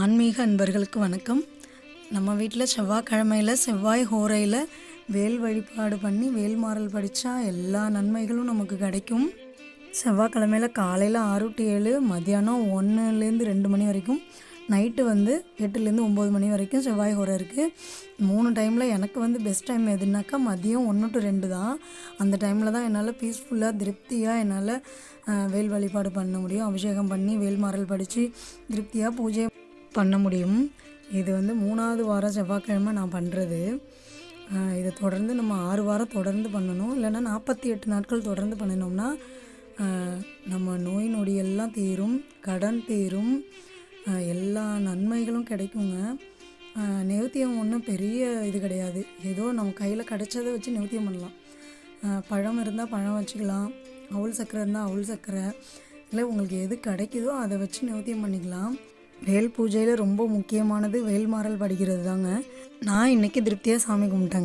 ஆன்மீக அன்பர்களுக்கு வணக்கம். நம்ம வீட்டில் செவ்வாய்க்கிழமையில் செவ்வாய் ஹோரையில் வேல் வழிபாடு பண்ணி வேல் மாறல் படித்தா எல்லா நன்மைகளும் நமக்கு கிடைக்கும். செவ்வாய்க்கிழமையில் காலையில் ஆறு டு ஏழு மத்தியானம் ஒன்றுலேருந்து ரெண்டு மணி வரைக்கும் நைட்டு வந்து எட்டுலேருந்து ஒம்பது மணி வரைக்கும் செவ்வாய் ஹோரை இருக்குது மூணு டைமில் எனக்கு வந்து பெஸ்ட் டைம் எதுனாக்கா மதியம் ஒன்று டு ரெண்டு தான். அந்த டைமில் தான் என்னால் பீஸ்ஃபுல்லாக திருப்தியாக என்னால் வேல் வழிபாடு பண்ண முடியும். அபிஷேகம் பண்ணி வேல் மாறல் படித்து திருப்தியாக பூஜை பண்ண முடியும். இது வந்து மூணாவது வாரம் செவ்வாய்க்கிழமை நான் பண்ணுறது இதை தொடர்ந்து நம்ம ஆறு வாரம் தொடர்ந்து பண்ணணும். இல்லைன்னா நாற்பத்தி எட்டு நாட்கள் தொடர்ந்து பண்ணினோம்னா நம்ம நோய் நொடியெல்லாம் தீரும் கடன் தீரும். எல்லா நன்மைகளும் கிடைக்குங்க. ஆஹ், நிவர்த்தியம் ஒன்றும் பெரிய இது கிடையாது. ஏதோ நம்ம கையில் கிடைச்சதை வச்சு நிவர்த்தியம் பண்ணலாம். பழம் இருந்தால் பழம் வச்சுக்கலாம். அவுள் சக்கரை இருந்தால் அவுள் சக்கரை இல்லை உங்களுக்கு எது கிடைக்குதோ அதை வச்சு நிவர்த்தியம் பண்ணிக்கலாம். வேல் பூஜையில் ரொம்ப முக்கியமானது வேல் மாறல் படிக்கிறது தாங்க நான் இன்றைக்கி திருப்தியாக சாமி கும்பிட்டேங்க.